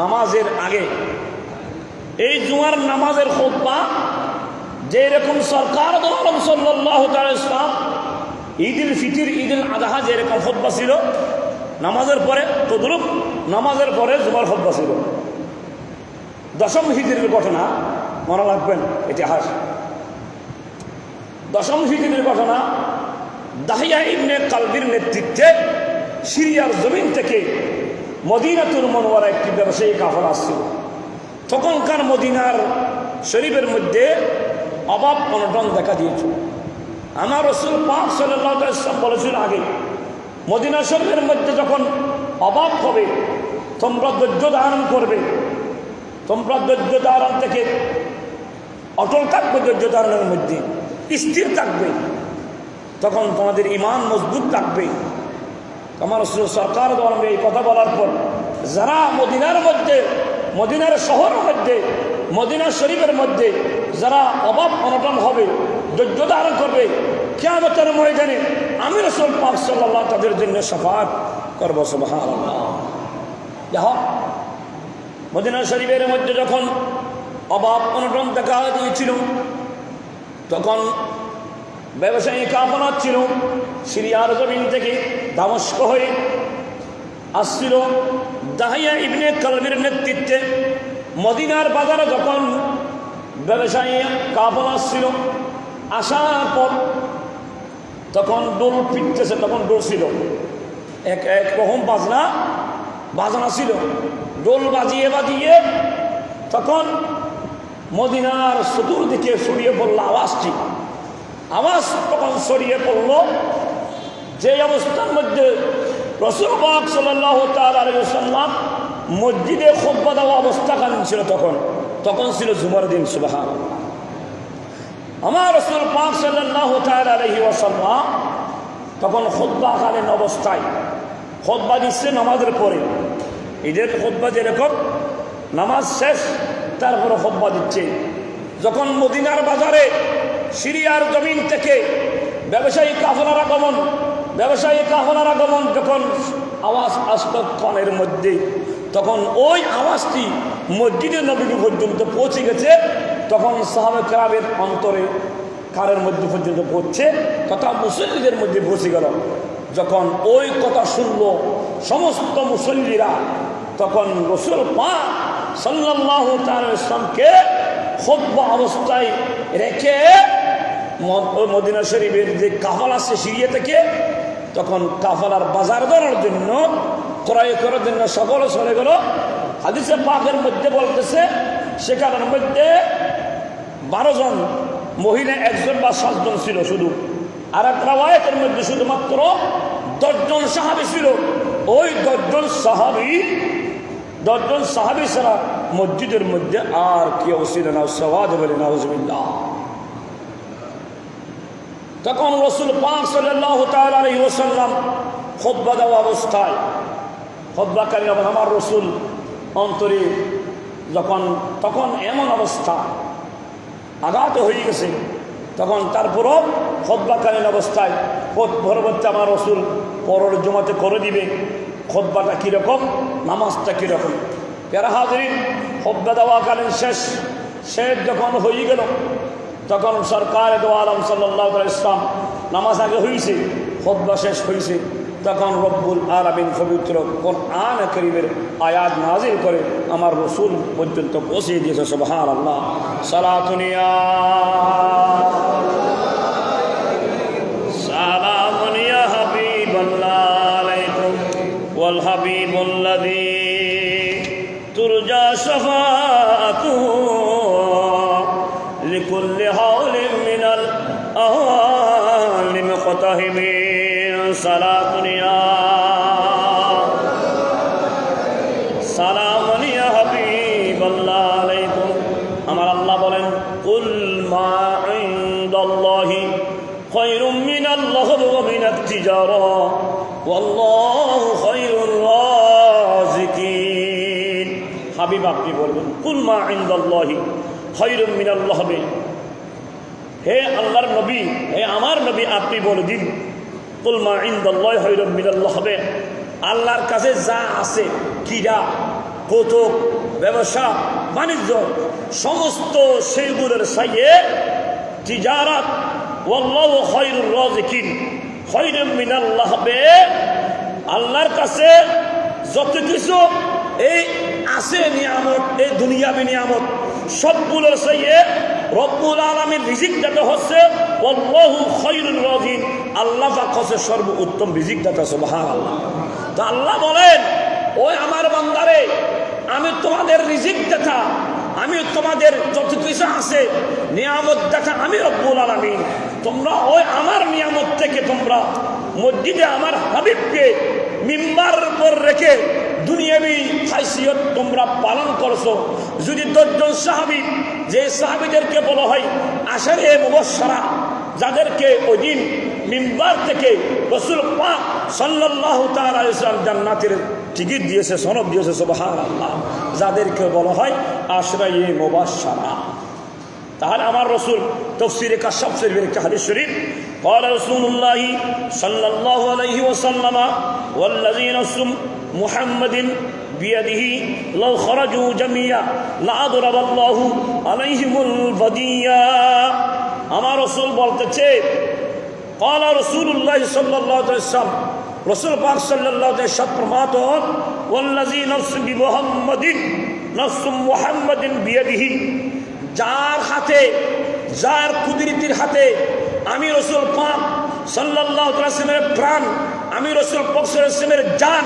নামাজের আগে। এই জুমার নামাজের খোদ্া যে রকম সরকার দোয়ালম সাল্লাহ ইসলাম ঈদুল ফিতির, ঈদুল আদাহা যেরকম খোদ্া ছিল, নামাজের পরে তদরূপ নামাজের পরে জুমার খোদ্া ছিল। দশম হিজরির ঘটনা মনে রাখবেন, ইতিহাস। দশম হিজরির ঘটনা দাহিয়া ইবনে কালবির নেতৃত্বে সিরিয়ার জমিন থেকে মদিনাতুর মনোয়ারা একটি ব্যবসায়ী কাফর আসছিল। তখনকার মদিনার শরীফের মধ্যে অভাব অনটন দেখা দিয়েছিল। আমার রসুল পাক সাল্লাম বলেছিল আগে, মদিনা শরীফের মধ্যে যখন অভাব হবে, তোমরা ধৈর্য ধারণ করবে। তোমরা ধৈর্য ধারণ থেকে অটল থাকবে ধৈর্য ধারণের মধ্যে, স্থির থাকবে। তখন তোমাদের ইমান মজবুত থাকবে। আমার সরকার ধর্মে এই কথা বলার পর যারা মদিনার মধ্যে, মদিনার শহরের মধ্যে, মদিনা শরীফের মধ্যে যারা অভাব অনটন হবে, ধৈর্য ধারণ করবে, কেয়ামতের ময়দানে আমি রসুল পাক সাল্লাহ তাদের জন্য সফাত করব সুবাহ যা হোক মদিনা শরীফের মধ্যে যখন অভাব অনটন দেখা দিয়েছিল তখন ব্যবসায়ী কাপনা ছিল, সিরিয়ার জমিন থেকে দামস্ক হয়ে আসছিল দাহিয়া ইবনে কালবির নেতৃত্বে। মদিনার বাজারে যখন ব্যবসায়ী কাপন আসছিল, আসার পর তখন ডোল পিটতেছে, তখন ডোল ছিল। এক এক রকম বাজনা বাজনা ছিল। ডোল বাজিয়ে বাজিয়ে তখন মদিনার চতুর্দিকে সরিয়ে পড়ল আওয়াজটি। আওয়াজ তখন সরিয়ে পড়ল। যে অবস্থার মধ্যে রসুলবাগ সাল্লাহ তাল্লাম মসজিদে খোব্বা দেওয়া অবস্থাকালীন ছিল তখন। তখন ছিল জুমার দিন, সুবাহান। আমার রসুল পাক সাল্লাহ আলহি ওসাল্লাম তখন খোদ্বাকালীন অবস্থায় খোদ্া দিচ্ছে নামাজের পরে। ঈদের খোদ্া যেরকম, নামাজ শেষ, তারপরে খোদ্া দিচ্ছে। যখন মদিনার বাজারে সিরিয়ার জমিন থেকে ব্যবসায়ী কাফলার আগমন ব্যবসায়ী কাফলার আগমন যখন আওয়াজ আসত কনের মধ্যে, তখন ওই আওয়াজটি মসজিদে নবী পর্যন্ত পৌঁছে গেছে। তখন সাহাবে ক্রাবের অন্তরে কারের মধ্যে পর্যন্ত পড়ছে তথা মুসল্লিদের মধ্যে পৌঁছে গেল। যখন ওই কথা শুনল সমস্ত মুসল্লিরা, তখন রসুল পা সাল্লাহ ইসলামকে খোদ্া অবস্থায় রেখে মদিনা শরীফের যে কাফাল আসছে সিরিয়া থেকে, তখন কাফালার বাজার ধরার জন্য, ক্রয় করার জন্য সকল চলে গেল হাদিসে পাকের মধ্যে বলতেছে, সেখানের মধ্যে বারো জন মহিলা, একজন বা সাতজন ছিল শুধু। আর এক রাওয়ায়তের মধ্যে শুধুমাত্র দশজন সাহাবি ছিল। ওই দশজন সাহাবি দশজন সাহাবি ছাড়া মসজিদের মধ্যে আর কেউ ছিল না। সওয়াজ বলে, নাউজবিল্লাহ। তখন রসুল পাক সাল্লাহ তালী ওসাল্লাম খোদ্া দেওয়া অবস্থায় খোদ্াকারী আমার রসুল অন্তরে যখন, তখন এমন অবস্থা, আঘাত হয়ে গেছে, তখন তারপরও খোদ্াকালীন অবস্থায় খোদ পরবর্তী আমার রসুল পরের জমাতে করে দিবে খোদ্বাটা কীরকম নামাজটা কীরকম প্যারা হাজরিন খোদ্া দেওয়াকালীন শেষ শেষ যখন হয়ে গেল তখন সরকার দো আলম সাল্লাহ ইসলাম নামাজ আগে হয়েছে খোদ্া শেষ হয়েছে তখন রব্বুল আলমিন পবিত্র কোন আন করিমের আয়াত নাজির করে আমার রসুল পর্যন্ত পৌঁছে দিয়েছে সুবহান আল্লাহ সালাতুনিয়া সালামুনিয়া হাবিবাল্লাহ আলাইকুম। তুরজা শাফাআতুহু সালামুন ইয়া সালামুন ইয়া হাবিবাল্লাহ আলাইকুম। আমার আল্লাহ বলেন, কুল মা ইনদাল্লাহি খায়রুম মিনাল্লাহ ওয়া মিনাত তিজারা। ওয়াল্লাহু খায়রুর রাযিকিন হাবিব, আপনি বলবেন, কুল মা ইনদাল্লাহি খায়রুম মিনাল্লাহ হে আল্লাহর নবী, হে আমার নবী, আপনি বলে দিন হবে। আল্লাহর কাছে যা আছে কিরা কৌতুক, ব্যবসা, বাণিজ্য, সমস্ত সেইগুলোর সাইয়ে তিজারাত আল্লাহর কাছে যত কিছু এই আছে নিয়ামত, এই দুনিয়াবি নিয়ামত, সবগুলোর সাইয়ে রব্বুল আলমীর রিজিক দাতা হচ্ছে আল্লাহ পাক হচ্ছে সর্ব উত্তম রিজিক দাতা সুবহান আল্লাহ তো আল্লাহ বলেন, ওই আমার বান্দারে, আমি তোমাদের রিজিক দাতা, আমি তোমাদের যত কিছু আছে, নিয়ামত দেখা আমি রব্বুল আলমিন। তোমরা ওই আমার নিয়ামত থেকে তোমরা মসজিদে আমার হাবিবকে মিম্বার পর রেখে দুনিয়াবি হাইসিয়ত তোমরা পালন করছ। যদি দশজন সাহাবি যে সাহাবিদেরকে বলা হয় আশারে মুবসারা যাদেরকে ওই দিন মিম্বার থেকে রসুল পাক সাল্লাহ তাআলা ইসলাম জান্নাতের টিকিট দিয়েছে সনদ দিয়েছে সুবহান আল্লাহ যাদেরকে বলা হয় আশরাই মুবাসারা তাহলে আমার রসুল তফসিরে কাশ্যাপ শরীফের একটা হাদিস শরীফ قال رسول الله صلى الله عليه وسلم والذي نفس محمد বিয়াদিহি লাউ খরাজু জামিয়া লাদুরাবাল্লাহু আলাইহিমুল বাদিয়া আমার রসুল বলতেছে কলা রসুল্লাহ সাল্লাম রসুল পাক সাল্লাহ সৎপ্রমাত ওল্লাজি নফসি মোহাম্মদিন নফসুম মোহাম্মদিন বিয়াদিহি, যার হাতে, যার কুদরিতির হাতে আমি রসুল পাক সাল্লাহ প্রাণ, আমি রসুল পক্সের সিমের যান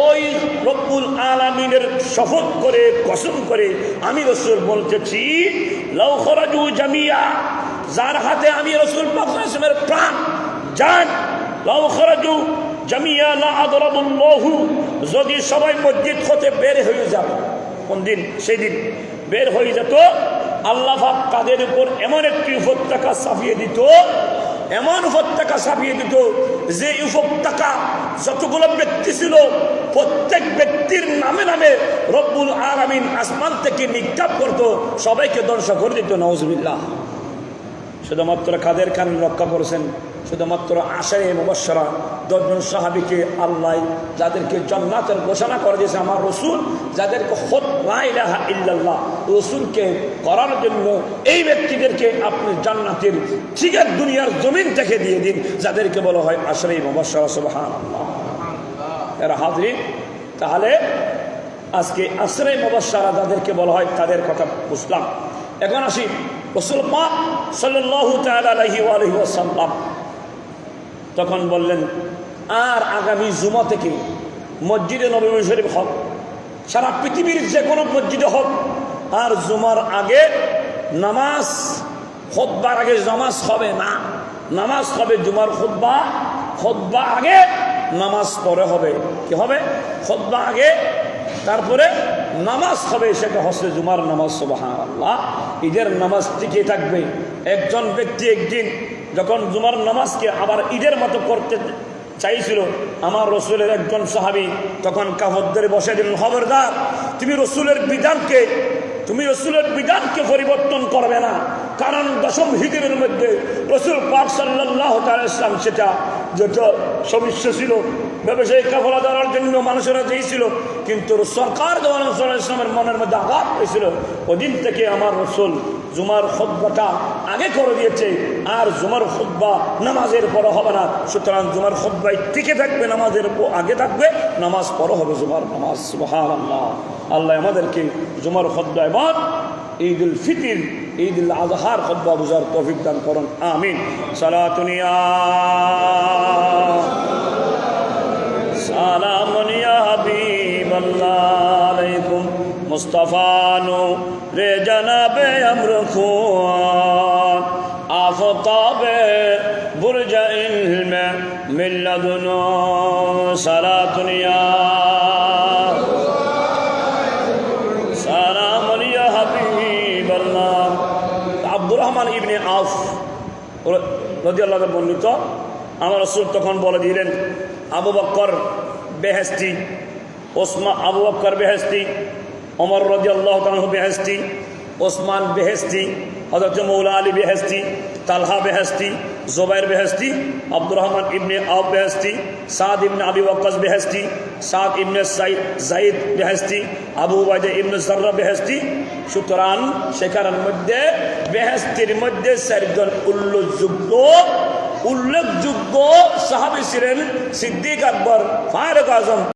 ওই রব্বুল আলমিনের শপথ করে, কসম করে আমি রসুল বলতেছি লৌখরাজু জামিয়া যার হাতে আমি রসুল পক্ষের প্রাণ, জান। লৌখরাজু জামিয়া লা আদরাবুল্লাহু যদি সবাই মসজিদ হতে বের হয়ে যাবে, কোন দিন? সেই দিন বের হয়ে যেত, আল্লাহ তাদের উপর এমন একটি উপত্যকা চাপিয়ে দিত এমন উপত্যকা ছাপিয়ে দিত, যে উপত্যকা যতগুলো ব্যক্তি ছিল, প্রত্যেক ব্যক্তির নামে নামে রব্বুল আরামিন আসমান থেকে নিক্ষাপ করত, সবাইকে দর্শক করে দিত নওয়াজবিল্লাহ শুধুমাত্র কাদের খান রক্ষা করেছেন? শুধুমাত্র আশায় মুবসরা দশজন সাহাবিকে আল্লাহ যাদেরকে জন্নাতের ঘোষণা করে দিয়েছে, আমার রসুল, যাদেরকে হত লাহা ইল্লাল্লাহ, রসুলকে করার জন্য এই ব্যক্তিদেরকে আপনি জান্নাতের ঠিকের দুনিয়ার জমিন থেকে দিয়ে দিন, যাদেরকে বলা হয় আশাই মুবসরা সুবহান এরা হাজরিন তাহলে আজকে আশ্রয় মুবসরা যাদেরকে বলা হয়, তাদের কথা বুঝলাম। এখন আসি, রসুল পাক আলহি তখন বললেন, আর আগামী জুমা থেকে মসজিদে নবী শরীফ হোক, সারা পৃথিবীর যে কোনো মসজিদে হোক, আর জুমার আগে নামাজ খোদ্বার আগে নামাজ হবে না, নামাজ হবে জুমার খোদ্বা খোদ্বা আগে নামাজ পরে হবে। কি হবে? খোদ্বা আগে, তারপরে নামাজ হবে সেটা হচ্ছে জুমার নামাজ সুবাহান আল্লাহ ঈদের নামাজ টিকে থাকবে। একজন ব্যক্তি একদিন যখন জুমার নামাজকে আবার ঈদের মতো করতে চাইছিল, আমার রসুলের একজন সাহাবি তখন কাফদ্দের বসে দিলেন, খবরদার, তুমি রসুলের বিধানকে, তুমি রসুলের বিধানকে পরিবর্তন করবে না। কারণ দশম হিজরের মধ্যে রসুল পাক সাল্লাহ ইসলাম সেটা যত সমস্যা ছিল ব্যবসায়িক কাফলা দেওয়ার জন্য মানুষেরা চেয়েছিল। কিন্তু সরকার ইসলামের মনের মধ্যে আঘাত হয়েছিল ওদিন থেকে আমার রসুল জুমার খোদ্বাটা আগে করে দিয়েছে, আর জুমার খোদ্বা নামাজের পর হবে না। সুতরাং জুমার খোদ্বাই টিকে থাকবে, নামাজের আগে থাকবে, নামাজ পর হবে জুমার নামাজ আল্লাহ আল্লাহ আমাদেরকে জুমার খোদ্বা এবং ঈদ উল ফিতির ঈদ উল আজহার খোদ্বা বুঝার তৌফিক দান করুন। আমিন। সালাতুনিয়া সালামুন ইয়া হাবিবাল্লাহ আলাইকুম। মুস্তাফানু রে জনাবে আমর খুয়ান। আফতাবে বুরজ ইলম মিল্লাদুনু। সালাতুনিয়া রহমান ইবনে আফ নদী আল্লাহ বর্ণিত, আমার রসুল তখন বলে দিলেন, আবু বক্কর বেহেস্তি ওসমা আবু বক্কর বেহেস্তি অমর রদি আল্লাহ বেহেস্তি ওসমান বেহেস্তি হজরত মৌলা আলী বেহেস্তি তালহা বেহেস্তি জোবাইর বেহেস্তি আব্দুর রহমান ইবনে আব বেহেস্তি সাদ ইবনে আবি ওয়াক্কাস বেহেস্তি সাদ ইবনে সাইদ জাইদ বেহেস্তি আবু ওয়াইদে ইবনে জাররা বেহেস্তি সুতরাং সেখানের মধ্যে বেহেস্তির মধ্যে চারজন উল্লেখযোগ্য উল্লেখযোগ্য সাহাবি ছিলেন সিদ্দিক আকবর, ফারুক আজম।